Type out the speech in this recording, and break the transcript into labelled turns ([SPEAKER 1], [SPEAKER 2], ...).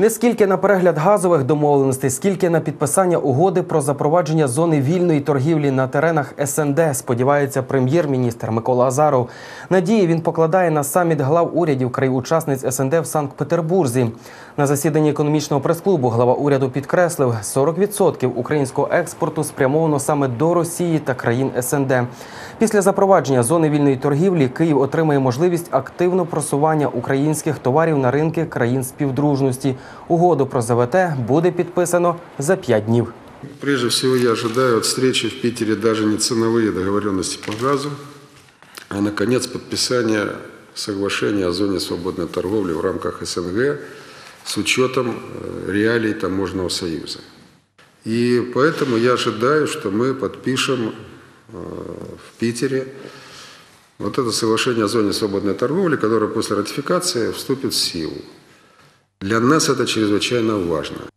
[SPEAKER 1] Ви скільки на перегляд газових домовленостей, скільки на підписання угоди про запровадження зони вільної торгівлі на теренах СНД, сподівається прем'єр-міністр Микола Азаров. Надії він покладає на саміт глав урядів країн-учасниць СНД в Санкт-Петербурзі. На засіданні економічного прес-клубу глава уряду підкреслив, 40% українського експорту спрямовано саме до Росії та країн СНД. Після запровадження зони вільної торгівлі Київ отримає можливість активного просування українських товарів на ринки країн співдружності. Угоду про ЗВТ буде підписано за 5 днів.
[SPEAKER 2] Прежде всего, я ожидаю от встречи в Питере даже не ценовые договоренности по газу, а, наконец, подписание соглашения о зоне свободной торговли в рамках СНГ с учетом э, реалий таможенного союза. И поэтому я ожидаю, что мы подпишем э, в Питере вот это соглашение о зоне свободной торговли, которое после ратификации вступит в силу. Для нас это чрезвычайно важно.